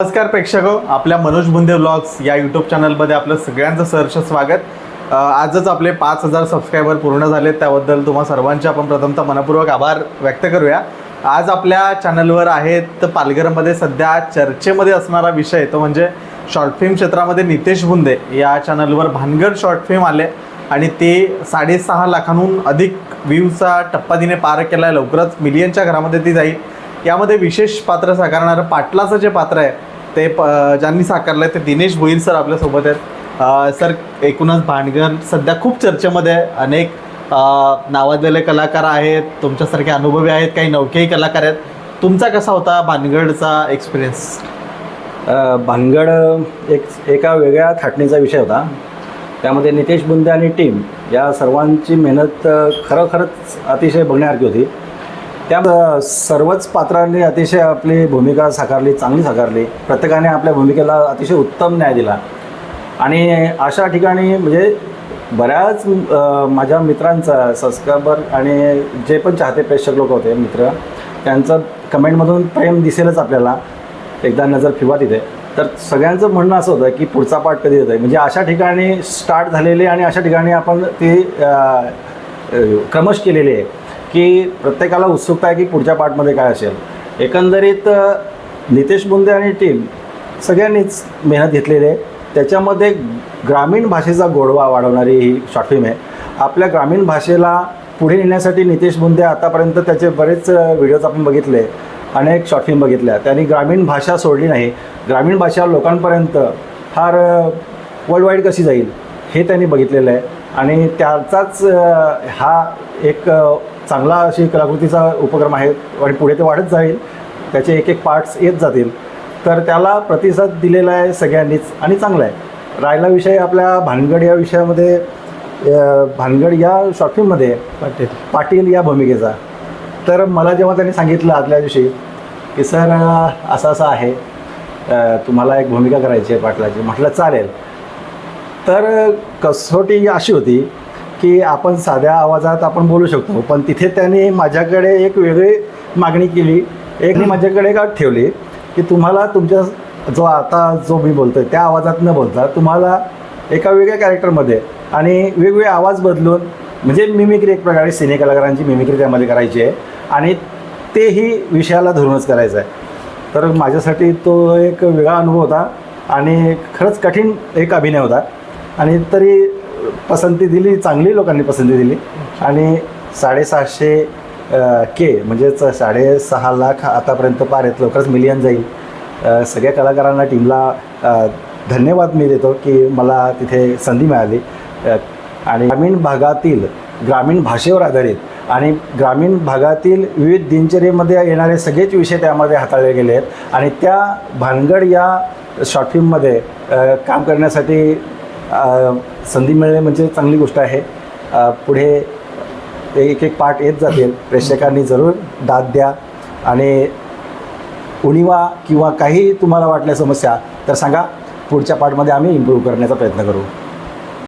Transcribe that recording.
नमस्कार प्रेक्षक आपल्या मनोज बुंदे ब्लॉग्स या यूट्यूब चॅनलमध्ये आपलं सगळ्यांचं सहर्ष स्वागत. आजच आपले पाच हजार सबस्क्रायबर पूर्ण झाले त्याबद्दल तुम्हा सर्वांचे आपण प्रथमतः मनपूर्वक आभार व्यक्त करूया. आज आपल्या चॅनलवर आहेत पालघरमध्ये सध्या चर्चेमध्ये असणारा विषय तो म्हणजे शॉर्ट फिल्म क्षेत्रामध्ये नितेश बुंदे. या चॅनलवर भानगड शॉर्ट फिल्म आले आणि ते साडेसहा लाखांहून अधिक व्ह्यूचा टप्पा तिने पार केला आहे लवकरच मिलियनच्या घरामध्ये ती जाईल. यामध्ये विशेष पात्र साकारणारं पाटलाचं जे पात्र आहे ते प ज्यांनी साकारलं आहे ते दिनेश भोईर सर आपल्यासोबत आहेत. सर एकूणच भानगड सध्या खूप चर्चेमध्ये आहे. अनेक नावाजलेले कलाकार आहेत तुमच्यासारखे अनुभवी आहेत काही नौकेही कलाकार आहेत. तुमचा कसा होता भानगडचा एक्सपिरियन्स भानगड एक एका वेगळ्या थाटणीचा विषय होता. त्यामध्ये नितेश बुंदे आणि टीम या सर्वांची मेहनत खरोखरच अतिशय बघण्यासारखी होती. त्या सर्वच पात्रांनी अतिशय आपली भूमिका साकारली चांगली साकारली. प्रत्येकाने आपल्या भूमिकेला अतिशय उत्तम न्याय दिला. आणि अशा ठिकाणी म्हणजे बऱ्याच माझ्या मित्रांचा सबस्क्रायबर आणि जे पण चाहते प्रेक्षक लोक होते मित्र त्यांचं कमेंटमधून प्रेम दिसेलच आपल्याला. एकदा नजर फिवा तिथे. तर सगळ्यांचं म्हणणं असं होतं की पुढचा पाठ कधी येतो आहे म्हणजे अशा ठिकाणी स्टार्ट झालेले आणि अशा ठिकाणी आपण ते क्रमश केलेले आहे. की प्रत्येकाला उत्सुकता आहे की पुढच्या पार्टमध्ये काय असेल. एकंदरीत नितेश बुंदे आणि टीम सगळ्यांनीच मेहनत घेतलेली आहे. त्याच्यामध्ये ग्रामीण भाषेचा गोडवा वाढवणारी ही शॉर्ट फिल्म आहे. आपल्या ग्रामीण भाषेला पुढे नेण्यासाठी नितेश बुंदे आतापर्यंत त्याचे बरेच व्हिडिओज आपण बघितले अनेक शॉर्ट फिल्म बघितल्या. त्यांनी ग्रामीण भाषा सोडली नाही. ग्रामीण भाषा लोकांपर्यंत फार वर्ल्ड वाईड कशी जाईल हे त्यांनी बघितलेलं आहे. आणि त्याचाच हा एक चांगला अशी कलाकृतीचा उपक्रम आहे आणि पुढे ते वाढत जाईल त्याचे एक एक पार्ट्स येत जातील. तर त्याला प्रतिसाद दिलेला आहे सगळ्यांनीच आणि चांगला आहे. राहिला विषय आपल्या भानगड या विषयामध्ये भानगड या शॉर्ट फिल्ममध्ये पाटील. पाटील या भूमिकेचा. तर मला जेव्हा त्यांनी सांगितलं आदल्या दिवशी की सर असं असं आहे तुम्हाला एक भूमिका करायची आहे पाटलाची. म्हटलं चालेल. तर कसोटी अशी होती की आपण साध्या आवाजात आपण बोलू शकतो पण तिथे त्यांनी माझ्याकडे एक वेगळी मागणी केली एक माझ्याकडे अट ठेवली की तुम्हाला तुमच्या जो आता जो मी बोलतोय त्या आवाजात न बोलता तुम्हाला एका वेगळ्या कॅरेक्टरमध्ये आणि वेगवेगळे आवाज बदलून म्हणजे मिमिक्री एक प्रकारे सिने कलाकारांची मिमिक्री त्यामध्ये करायची आहे आणि तेही विषयाला धरूनच करायचं आहे तर माझ्यासाठी तो एक वेगळा अनुभव होता आणि खरंच कठीण एक अभिनय होता. आणि तरी पसंती दिली चांगली लोकांनी पसंती दिली. आणि साडेसहाशे के म्हणजेच साडेसहा लाख आतापर्यंत पार आहेत लवकरच मिलियन जाईल. सगळ्या कलाकारांना टीमला धन्यवाद मी देतो की मला तिथे संधी मिळाली. आणि ग्रामीण भागातील ग्रामीण भाषेवर आधारित आणि ग्रामीण भागातील विविध दिनचर्येमध्ये येणारे सगळेच विषय त्यामध्ये हाताळले गेले आहेत. आणि त्या भानगड या शॉर्ट फिल्ममध्ये काम करण्यासाठी संधी मिळणे म्हणजे चांगली गोष्ट आहे. पुढे एक एक पार्ट येत जातील. प्रेक्षकांनी जरूर दाद द्या. आणि उणीवा किंवा काही तुम्हाला वाटल्या समस्या तर सांगा. पुढच्या पार्टमध्ये आम्ही इम्प्रूव्ह करण्याचा प्रयत्न करू.